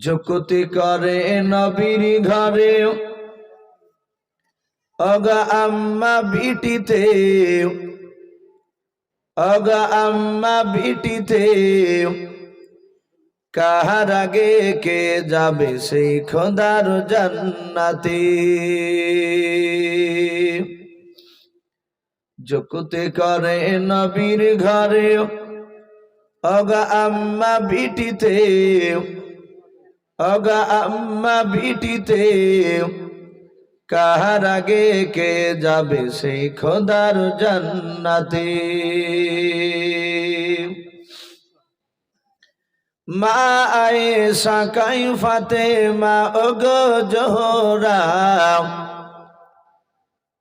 যকুতি করে নবীর ঘরে। অগা আম্মা বিটিতে অগা আম্মা বিটিতে কাহার আগে কে যাবে সেই খোদার জান্নাতে? যকুতে করে নবীর ঘরে, অগা আম্মা বিটিতে অগা আম্মা বিটিতে কাহার আগে কে যাবে সেই খোদার জান্নাতে? মা আয়ে সাকাই ফাতে মা ওগো জোহরা।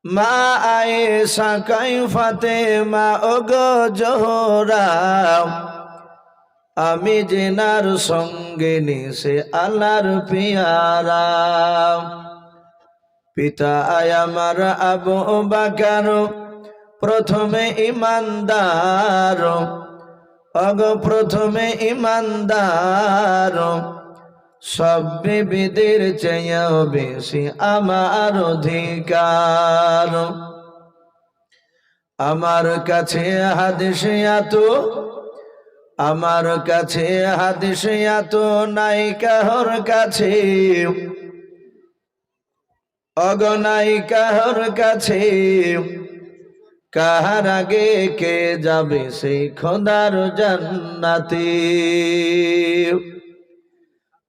মা আয়ে সাকাই ফাতে মা ওগো জোহরা। আমি জেনার সঙ্গে নিশে আল্লাহর পিয়ারা। পিতা আমার আবু বাকার, প্রথমে ইমানদার। অগ প্রথমে ইমানদার। সব বিবিদের চেয়েও বেশি আমার অধিকার। আমার কাছে হাদিসে এত আমার কাছে হাদিসে এত নাই কাহর কাছে। অগনাই কাহর কাছে। কাহার আগে কে যাবে সেই খোদার জান্নাতে।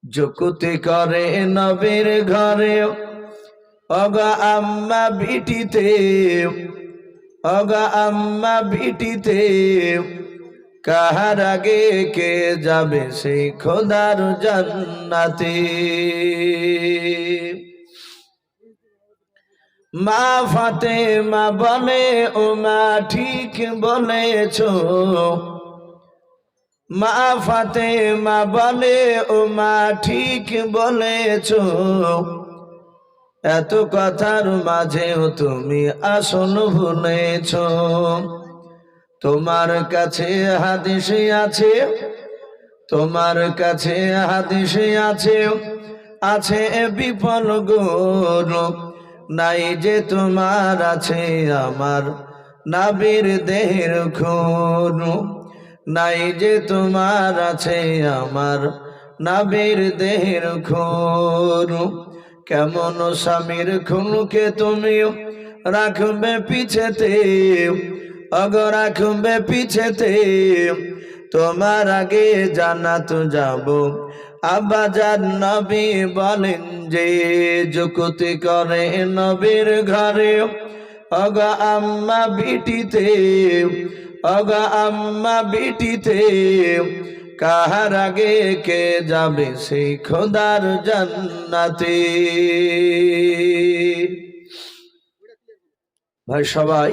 যকুতি করে নবীর ঘরে, অগ আম্মা ভিটিতে, অগা আম্মা বিটিতে কাহার আগে কে যাবে সেই খোদার জান্নাতে? মা ফাতে মা বলে, ও মা, ঠিক বলেছ। মা ফাতে মা বলে, ও মা, ঠিক বলেছ। এত কথার মাঝেও তুমি আসন ভুলেছ। তোমার কাছে হাদিসে আছে, তোমার কাছে হাদিসে আছে আছে বিফল গৌরব নাই যে তোমার আছে আমার নাবির দেহের খুন, নাই যে তোমার আছে আমার নাবির দেহের খুন। কেমন স্বামীর খুনকে তুমি রাখবে পিছেতে অগ রাখবে পিছেতে তোমার আগে জানাত যাব। আব্বাজান নবী বলেন যে, যুকুতি করে নবীর ঘরে, অগ আম্মা বিটিতে, অগ আম্মা বিটিতে, কাহার আগে কে যাবে সেই খোদার জান্নাতে? ভাই সবাই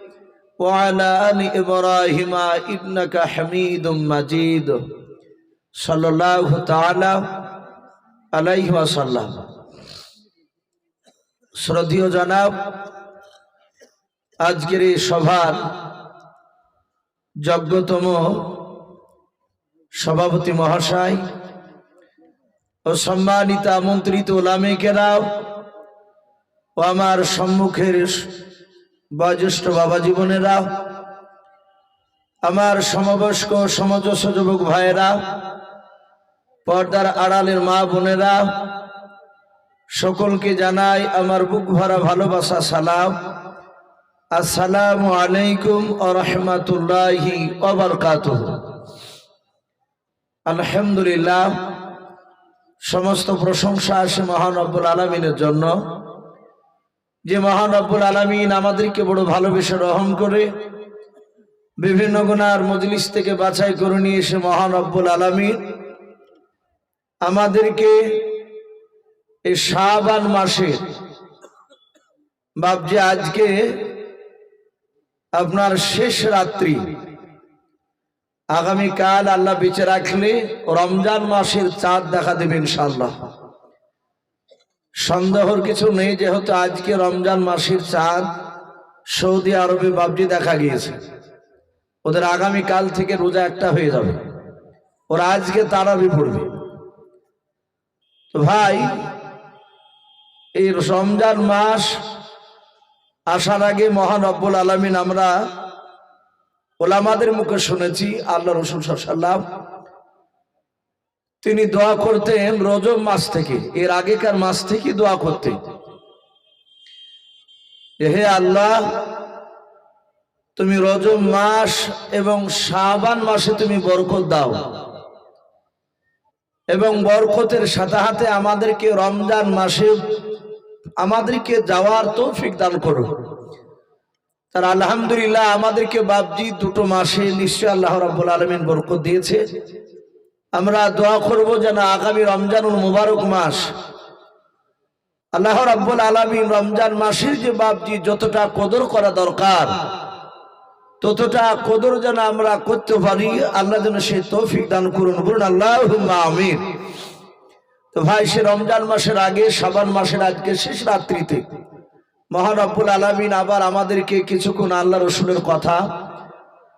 وعلى آل إبراهيم إنك حميد مجيد صلى الله تعالى عليه وسلم শ্রদ্ধীয় জনাব আজকের এই সভার যজ্ঞতম সভাপতি মহাশয় ও সম্মানিত আমন্ত্রিত ওলামে কেরাও ও আমার সম্মুখের বয়োজ্যেষ্ঠ বাবা জীবনেরা, আমার সমবয়স্ক সমজস্ব যুবক ভাইয়েরা, পর্দার আড়ালের মা বোনেরা, সকলকে জানাই আমার বুক ভরা ভালোবাসা, সালাম। আসসালামু আলাইকুম ও রহমতুল্লাহি অবরকাত আলহামদুলিল্লাহ, সমস্ত প্রশংসা আসে মহান আব্বুল আলমিনের জন্য। যে মহান আব্বুল আলমিন আমাদেরকে বড় ভালোবেসে রহম করে বিভিন্ন গুণার মজলিস থেকে বাছাই করে নিয়ে এসে মহান আব্বুল আলমিন আমাদেরকে এই শাবান মাসে বাপজি আজকে আপনার শেষ রাত্রি, আগামীকাল আল্লাহ বেঁচে রাখলে রমজান মাসের চাঁদ দেখা দেবে ইনশাল্লাহ সন্দেহর কিছু নেই, যেহেতু আজকে রমজান মাসের চাঁদ সৌদি আরবে বাবজি দেখা গিয়েছে। ওদের আগামী কাল থেকে রোজা একটা হয়ে যাবে। ওরা আজকে তারাবি পড়বে। তো ভাই, এই রমজান মাস আসার আগে মহান রব্বুল আলমিন আমরা ওলামাদের মুখে শুনেছি আল্লাহ রসুল সাল্লাম তিনি দোয়া করতেন রজব মাস থেকে, এর আগেকার মাস থেকে দোয়া করতেন। হে আল্লাহ, তুমি রজব মাস এবং শাবান মাসে তুমি বরকত দাও। এবং বরকতের সাথে হাতে আমাদেরকে রমজান মাসে আমাদেরকে যাওয়ার তৌফিক দান করো। তার আলহামদুলিল্লাহ, আমাদেরকে বাবজি দুটো মাসে নিশ্চয় আল্লাহ রাব্বুল আলমিন বরকত দিয়েছে। আমরা দোয়া করব যেন আগামী রমজানুল মুবারক মাস আল্লাহ রাব্বুল আলমিন রমজান মাসের যে বাবজি যতটা কদর করা দরকার, ততটা কদর যেন আমরা করতে পারি। আল্লাহ যেন সে তৌফিক দান করুন। বলুন আল্লাহ আমিন। তো ভাই, সে রমজান মাসের আগে সাবান মাসের আজকে শেষ রাত্রিতে মহান আব্বুল আলমিন আবার আমাদেরকে কিছুক্ষণ আল্লাহ রসুলের কথা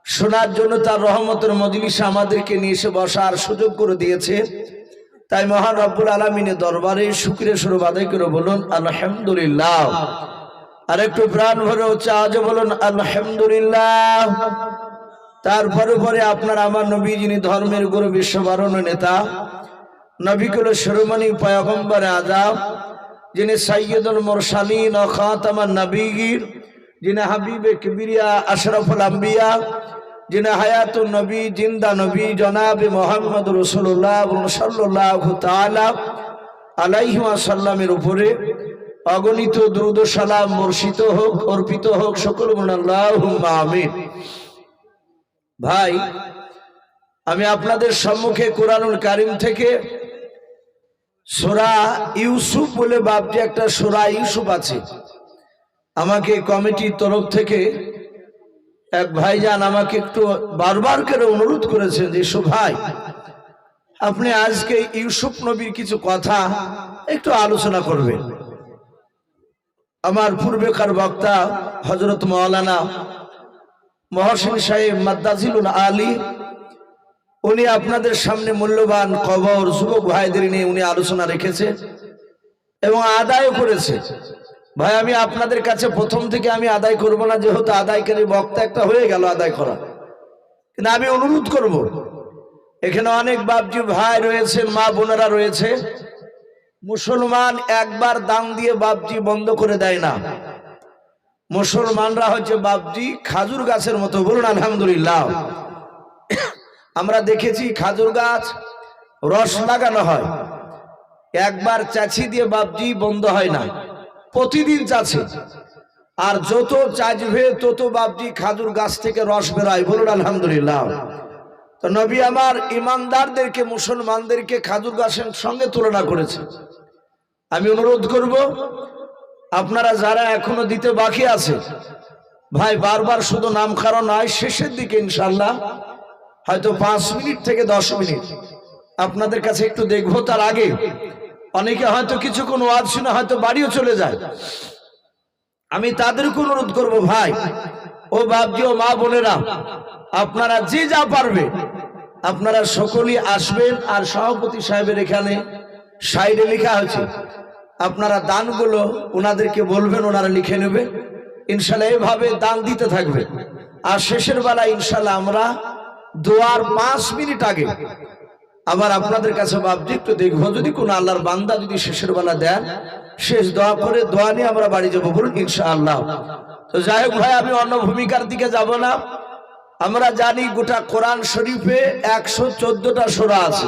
শোনার জন্য তার রহমতের মজলিসে আমাদেরকে নিয়ে এসে বসার সুযোগ করে দিয়েছে। তাই মহান রব্বুল আলমিনের দরবারে শুক্রিয়া স্বরূপ আদায় করে বলুন, আলহামদুলিল্লাহ। আর একটু প্রাণ ভরে হচ্ছে আজও বলুন, আলহামদুলিল্লাহ। তারপরে পরে আপনার আমার নবী যিনি ধর্মের গুরু বিশ্ববারণ নেতা, নবিকুল শিরোমণি, পয়গম্বর আজাব যিনি সৈয়দুল মোরসালিন ও খাতামান নবীগির যিনি হাবিবে কিবিরিয়া আশরফুল আম্বিয়া যিনি হায়াতুল নবী জিন্দা নবী জনাবে মোহাম্মদ রসুল্লাহ সাল্লাহ তালা আলাইহিমা সাল্লামের উপরে অগণিত দ্রুদ সালাম বর্ষিত হোক, অর্পিত হোক সকল ভাই, আমি আপনাদের সম্মুখে কোরআনুল কারিম থেকে সোরা ইউসুফ বলে বাপজি একটা সোরা ইউসুফ আছে। আমাকে কমিটির তরফ থেকে এক ভাইজান আমাকে একটু বারবার করে অনুরোধ করেছেন যে ভাই, আপনি আজকে ইউসুফ নবীর কিছু কথা একটু আলোচনা করবেন। আমার পূর্বেকার বক্তা হজরত মৌলানা মহসিন সাহেব মাদ্দাজিলুল আলী, উনি আপনাদের সামনে মূল্যবান কবর, যুবক ভাইদের নিয়ে উনি আলোচনা রেখেছে এবং আদায় করেছে ভাই, আমি আপনাদের কাছে প্রথম থেকে আমি আদায় করব না, যেহেতু আদায়কারী বক্তা একটা হয়ে গেল আদায় করা। কিন্তু আমি অনুরোধ করব, এখানে অনেক বাপজি ভাই রয়েছেন মা বোনেরা রয়েছে, মুসলমান একবার দান দিয়ে বাপজি বন্ধ করে দেয় না। মুসলমানরা হচ্ছে বাপজি খাজুর গাছের মতো, বলুন আলহামদুলিল্লাহ। আমরা দেখেছি খাজুর গাছ রস লাগানো হয়, একবার চাচি দিয়ে বাপজি বন্ধ হয় না। প্রতিদিন চাচি আর যত চাচবে তত বাপজি খাজুর গাছ থেকে রস বেরোয়। বলুন, আলহামদুলিল্লাহ। তো নবী আমার ইমানদারদেরকে, মুসলমানদেরকে খাজুর গাছের সঙ্গে তুলনা করেছে। আমি অনুরোধ করব, আপনারা যারা এখনও দিতে বাকি আছে, ভাই, বারবার শুধু নাম কারণ নয়, শেষের দিকে ইনশাল্লাহ হয়তো পাঁচ মিনিট থেকে দশ মিনিট। আপনাদের কাছে একটু দেখব, তার আগে অনেকে হয়তো কিছুক্ষণ ওয়াজ শুনে হয়তো বাড়িও চলে যায়। আমি তাদেরকে অনুরোধ করব, ভাই, ও বাপজি, ও মা বোনেরা, আপনারা যে যা পারবে, আপনারা সকলেই আসবেন আর সভাপতি সাহেবের এখানে সাইডে লেখা হয়েছে আপনারা দানগুলো ওনাদেরকে বলবেন, ওনারা লিখে নেবে। ইনশাল্লাহ এভাবে দান দিতে থাকবে। আর শেষের বেলা ইনশাল্লাহ আমরা দোয়ার পাঁচ মিনিট আগে আবার আপনাদের কাছে ভাবছি, একটু দেখব, যদি কোন আল্লাহর বান্দা যদি শেষের বেলা দেন, শেষ দোয়া করে দোয়া নিয়ে আমরা বাড়ি যাব বলুন ইনশা আল্লাহ তো যাই হোক ভাই, আমি অন্য ভূমিকার দিকে যাব না। আমরা জানি গোটা কোরআন শরীফে একশো চোদ্দটা সোরা আছে।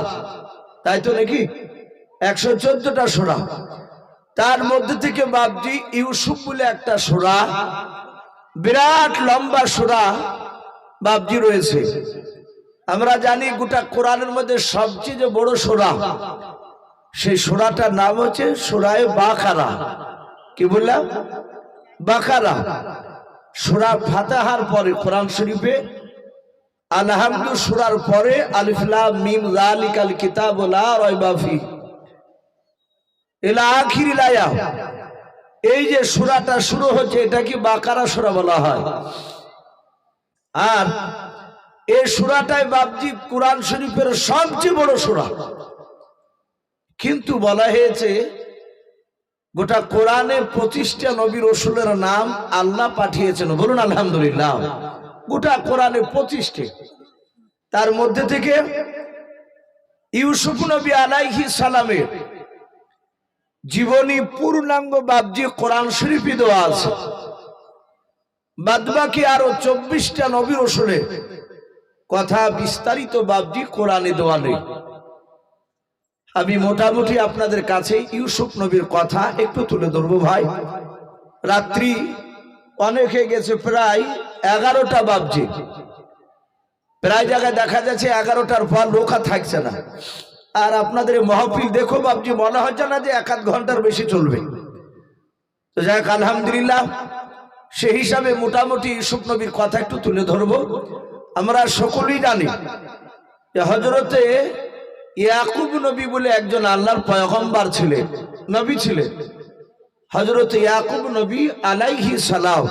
তাই তো নাকি? একশো চোদ্দটা সোরা। তার মধ্যে থেকে বাবজি ইউসুফ বলে একটা সোরা, বিরাট লম্বা সোরা বাবজি রয়েছে। আমরা জানি গোটা কোরআনের মধ্যে সবচেয়ে যে বড় সোরা, সেই সোরাটার নাম হচ্ছে সোরায় বাখারা কি বললাম? বাখারা সোরা ফাতাহার পরে কোরআন শরীফে, আলহামদু সুরার পরে আলিফলাম মিম জালিকাল কিতাব লা রাইবা ফি। এলা আখির লায়া। এই যে সুরাটা শুরু হচ্ছে, এটা কি বাকারা সুরা বলা হয়? আর এই সুরাটাই বাবজি কোরআন শরীফের সবচেয়ে বড় সুরা। কিন্তু বলা হয়েছে, গোটা কোরআনে প্রতিষ্ঠা নবী রসুলের নাম আল্লাহ পাঠিয়েছেন। বলুন, আলহামদুলিল্লাহ। গোটা কোরআনে প্রতিষ্ঠে তার মধ্যে থেকে ইউসুফ নবী আলাইহি সালামের জীবনী পূর্ণাঙ্গ বাবজি কোরআন শরীফই দেওয়া আছে। বাদবাকি আরও চব্বিশটা নবী রসুলের কথা বিস্তারিত বাবজি কোরআনে দেওয়া নেই। আমি মোটামুটি আপনাদের কাছে ইউসুফ নবীর কথা একটু তুলে ধরবো ভাই। রাত্রি অনেক গেছে প্রায় এগারোটা বাবজি। প্রায় জায়গায় দেখা যাচ্ছে এগারোটার পর লোক থাকছে না। আর আপনাদের মহফিল দেখো বাবজি, মনে হচ্ছে না যে এক আধ ঘণ্টার বেশি চলবে। তো যাই হোক, আলহামদুলিল্লাহ সে হিসাবে মোটামুটি ইউসুফ নবীর কথা একটু তুলে ধরবো। আমরা সকলেই জানি হজরতে ইয়াকুব নবী বলে একজন আল্লাহর পয়গম্বার ছিলেন, নবী ছিলেন। হজরত ইয়াকুব নবী আলাইহি সালাম।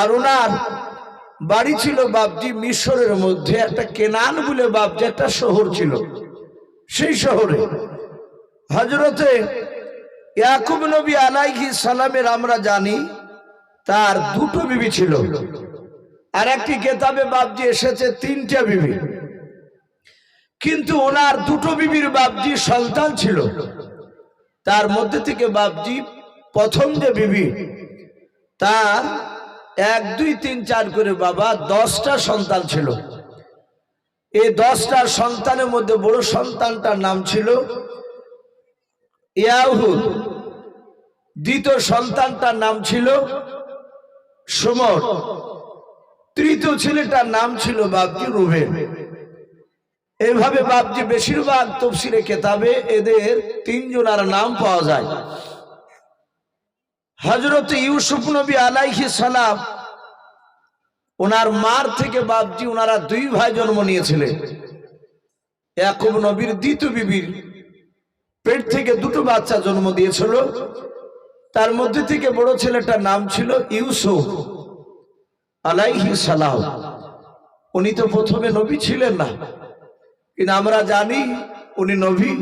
আর ওনার বাড়ি ছিল বাবজি মিশরের মধ্যে, একটা কেনান বলে বাবজি একটা শহর ছিল। সেই শহরে হজরতে ইয়াকুব নবী আলাইহি সালামের আমরা জানি, তার দুটো বিবি ছিল। আর একটি কেতাবে বাবজি এসেছে, তিনটা বিবি। কিন্তু ওনার দুটো বিবির বাবজি সন্তান ছিল। তার মধ্যে থেকে বাবজি প্রথম যে বিবি, তার এক, দুই, তিন, চার করে বাবা দশটা সন্তান ছিল। এই দশটা সন্তানের মধ্যে বড় সন্তানটার নাম ছিল ইয়াহুদ। দ্বিতীয় সন্তানটার নাম ছিল সুমর। তৃতীয় ছেলেটার নাম ছিল বাবজি রুবেন এভাবে বাপজি বেশিরভাগ তফসিলে কেতাবে এদের তিনজনার নাম পাওয়া যায়। হজরত ইউসুফ নবী আলাইহি সালাম, ওনার মার থেকে বাপজি ওনারা দুই ভাই জন্ম নিয়েছিলেন। ইয়াকুব নবীর দ্বিতীয় বিবির পেট থেকে দুটো বাচ্চা জন্ম দিয়েছিল। তার মধ্যে থেকে বড় ছেলেটার নাম ছিল ইউসুফ। আলাইহি সালাম। উনি তো প্রথমে নবী ছিলেন না। কিন্তু আমরা জানি উনি নবী।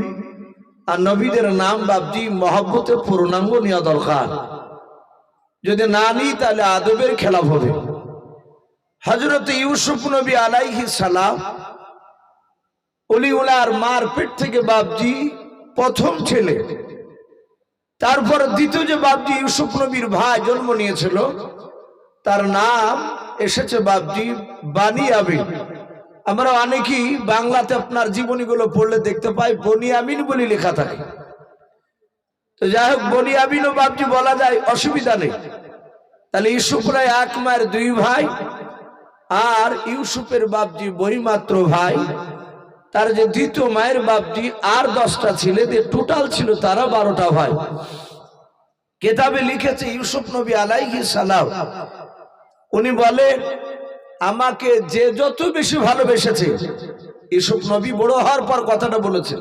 আর নবীদের নাম বাবজি মহব্বতে পূর্ণাঙ্গ নেওয়া দরকার। যদি না নিই, তাহলে আদবের খেলাফ হবে। হজরত ইউসুফ নবী আলাইহি সালাম উলি উলার মার পেট থেকে বাবজি প্রথম ছেলে। তারপর দ্বিতীয় যে বাবজি ইউসুফ নবীর ভাই জন্ম নিয়েছিল তার নাম এসেছে বাবজি বানি আবি আমরা অনেকেই বাংলাতে আপনার জীবনীগুলো পড়লে দেখতে পাই বনিয়ামিন বলে লেখা থাকে। তো যাই হোক বনিয়ামিন ও বাবজি বলা যায় অসুবিধা নেই। তাহলে ইউসুফরা এক মায়ের দুই ভাই, আর ইউসুফের বাবজি বইমাত্র ভাই। তার যে দ্বিতীয় মায়ের বাবজি আর দশটা ছিল টোটাল ছিল তারা বারোটা ভাই। কেতাবে লিখেছে ইউসুফ নবী আলাইহি সালাম উনি বলেন আমাকে যে যত বেশি ভালোবেসেছে ইসুফ নবী বড় হওয়ার পর কথাটা বলেছে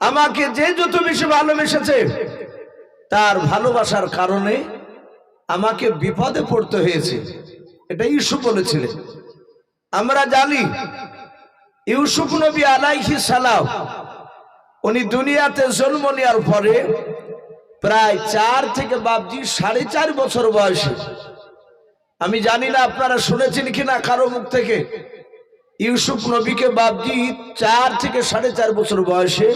আমাকে যে যত বেশি ভালোবেসেছে, তার ভালোবাসার কারণে আমাকে বিপদে পড়তে হয়েছে। এটা ইউসুফ বলেছিলেন। আমরা জানি, ইউসুফ নবী আলাইহি সালাম, উনি দুনিয়াতে জন্ম নেওয়ার পরে প্রায় চার থেকে বাবজি সাড়ে চার বছর বয়সে আমি জানি না আপনারা শুনেছেন কিনা কারও মুখ থেকে। ইউসুফ নবীকে বাবজি চার থেকে সাড়ে চার বছর বয়সে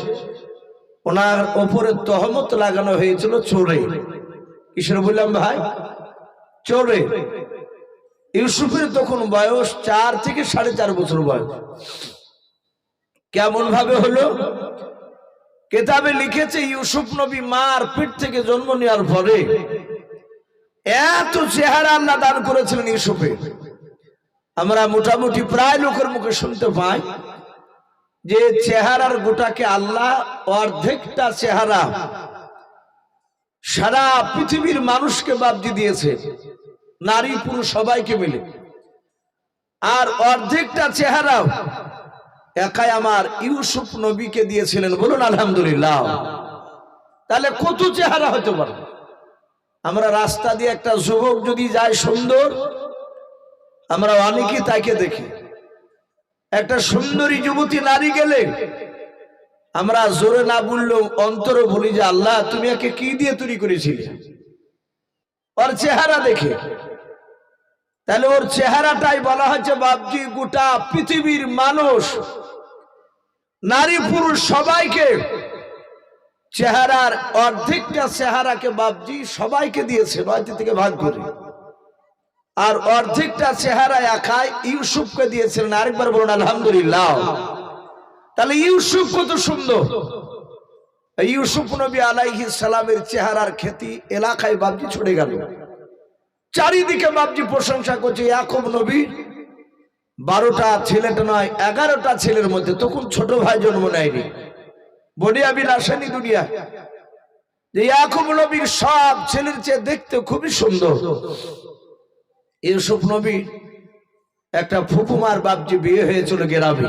ওনার ওপরে তহমত লাগানো হয়েছিল চোরে। কিসের বললাম ভাই? চোরে। ইউসুফের তখন বয়স চার থেকে সাড়ে চার বছর বয়স। কেমন ভাবে হলো? কেতাবে লিখেছে, ইউসুফ নবী মার পিঠ থেকে জন্ম নেওয়ার পরে এত চেহারা আল্লাহ দান করেছিলেন ইউসুফে। আমরা মোটামুটি প্রায় লোকের মুখে শুনতে পাই যে চেহারার গোটাকে আল্লাহ অর্ধেকটা চেহারা সারা পৃথিবীর মানুষকে বাবজি দিয়েছে, নারী পুরুষ সবাইকে মিলে। আর অর্ধেকটা চেহারা একাই আমার ইউসুফ নবীকে দিয়েছিলেন। বলুন, আলহামদুলিল্লাহ। তাহলে কত চেহারা হতে পারে? আমরা রাস্তা দিয়ে একটা যুবক যদি যায় সুন্দর, আমরা অনেকে তাকে দেখি। একটা সুন্দরী যুবতী নারী গেলে আমরা জোরে না বললেও অন্তরে বলি যে, আল্লাহ, তুমি একে কি দিয়ে তৈরি করেছিলে? ওর চেহারা দেখে। তাহলে ওর চেহারাটাই বলা হচ্ছে বাবজি গোটা পৃথিবীর মানুষ, নারী, পুরুষ সবাইকে চেহারার অর্ধেকটা চেহারাকে বাবজি সবাইকে দিয়েছে, নয়টি থেকে ভাগ করে। আর অর্ধেকটা চেহারা একাই ইউসুফকে দিয়েছিলেন, আরেকবার বলুন, আলহামদুলিল্লাহ। তাহলে ইউসুফ কত সুন্দর। ইউসুফ নবী আলাইহি সালামের চেহারার খ্যাতি এলাকায় বাবজি ছড়ে গেল। চারিদিকে বাবজি প্রশংসা করছে, ইয়াকুব নবী, বারোটা ছেলেটা নয়, এগারোটা ছেলের মধ্যে, তখন ছোট ভাই জন্ম নেয়নি। বনিয়াবিল আসেনি দুনিয়া। যে ইয়াকুব নবীর সব ছেলের চেয়ে দেখতে খুবই সুন্দর। ইউসুফ নবী একটা ফুপুমার বাপজি বিয়ে হয়েছিল গেরামে।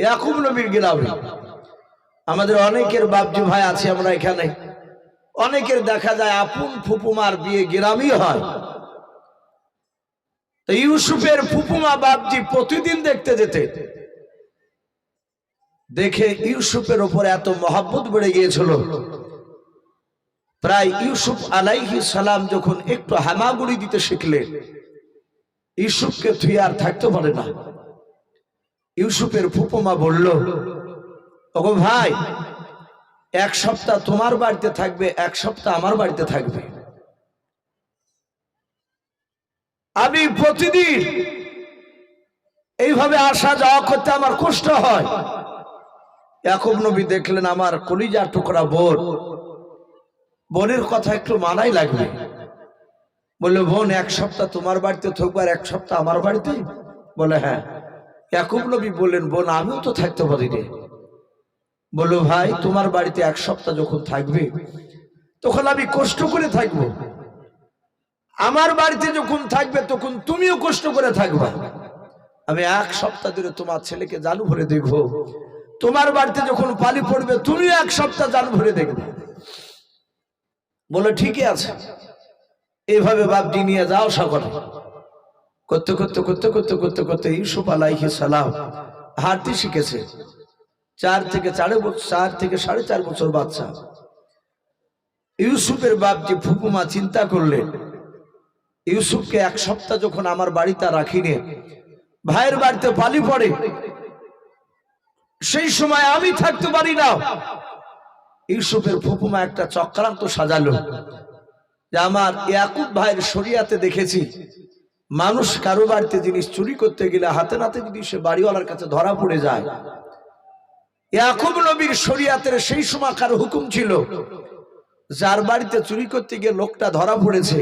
ইয়াকুব নবীর গেরামে। আমাদের অনেকের বাপজি ভাই আছে আমরা এখানে। অনেকের দেখা যায় আপন ফুপুমার বিয়ে গেরামই হয়। তো ইউসুফের ফুপুমা বাপজি প্রতিদিন দেখতে যেতে দেখে ইউসুফের উপর এত মহাব্বত বেড়ে গিয়েছিল। প্রায় ইউসুফ আলাইহি সালাম যখন একটু হামাগুড়ি দিতে শিখলেন ইউসুফকে তুই আর থাকতে পারে না। ইউসুফের ফুপুমা বলল, ওগো ভাই, এক সপ্তাহ তোমার বাড়িতে থাকবে, এক সপ্তাহ আমার বাড়িতে থাকবে। আমি প্রতিদিন এইভাবে আসা যাওয়া করতে আমার কষ্ট হয়। এখন নবী দেখলেন, আমার কলিজা টুকরা বোন। বোনের কথা একটু মানাই লাগবে। বলল, বোন, এক সপ্তাহ তোমার বাড়িতে থাকব আর এক সপ্তাহ আমার বাড়িতে? বলে হ্যাঁ। ইয়াকুব নবী বললেন, বোন, আমিও তো থাকতে পারি রে। বলল, ভাই, তোমার বাড়িতে এক সপ্তাহ যখন থাকবে, তখন আমি কষ্ট করে থাকব। আমার বাড়িতে যখন থাকবে, তখন তুমিও কষ্ট করে থাকবা। আমি এক সপ্তাহ ধরে তোমার ছেলেকে জানু ভরে দেখব। তোমার বাড়িতে যখন পালি পড়বে তুমিও এক সপ্তাহ জানু ভরে দেখবে। বলে, ঠিকই আছে। এইভাবে বাপটি নিয়ে যাও সকলে করতে করতে করতে করতে করতে করতে ইউসুফ আলাইহি সালাম হাঁটতে শিখেছে। চার থেকে চারে বছর চার থেকে সাড়ে চার বছর বাচ্চা। ইউসুফের বাপজি ফুকুমা চিন্তা করলেন, ইউসুফকে এক সপ্তাহ যখন আমার বাড়িতে রাখিনি ভাইয়ের বাড়িতে পালি পড়ে সেই সময় আমি থাকতে পারি না। ইউসুফের ফুকুমা একটা চক্রান্ত সাজালো। যে আমার ইয়াকুব ভাইয়ের শরিয়াতে দেখেছি, মানুষ কারও বাড়িতে জিনিস চুরি করতে গেলে হাতে নাতে যদি সে বাড়িওয়ালার কাছে ধরা পড়ে যায়, ইয়াকুব নবীর শরিয়াতের সেই সময় কারও হুকুম ছিল? যার বাড়িতে চুরি করতে গিয়ে লোকটা ধরা পড়েছে,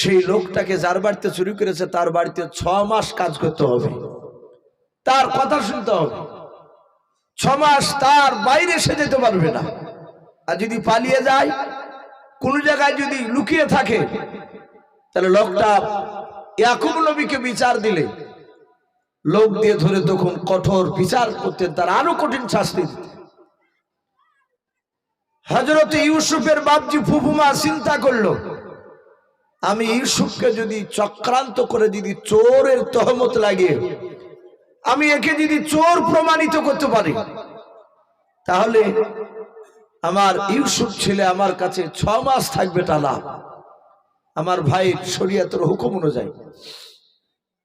সেই লোকটাকে যার বাড়িতে চুরি করেছে তার বাড়িতে ছ মাস কাজ করতে হবে। তার কথা শুনতে হবে। ছ মাস তার বাইরে সে যেতে পারবে না। আর যদি পালিয়ে যায়, কোন জায়গায় যদি লুকিয়ে থাকে, তাহলে লোকটা ইয়াকুব নবীকে বিচার দিলে। লোক দিয়ে ধরে তখন কঠোর বিচার করতেন তার আরও কঠিন শাস্তি হজরত ইউসুফের বাপজি ফুফুমা চিন্তা করল, আমি ইউসুফকে যদি চক্রান্ত করে যদি চোরের তহমত লাগিয়ে আমি একে যদি চোর প্রমাণিত করতে পারি, তাহলে আমার ইউসুফ ছেলে আমার কাছে ছ মাস থাকবে টানা। আমার ভাইয়ের শরিয়াতের হুকুম অনুযায়ী।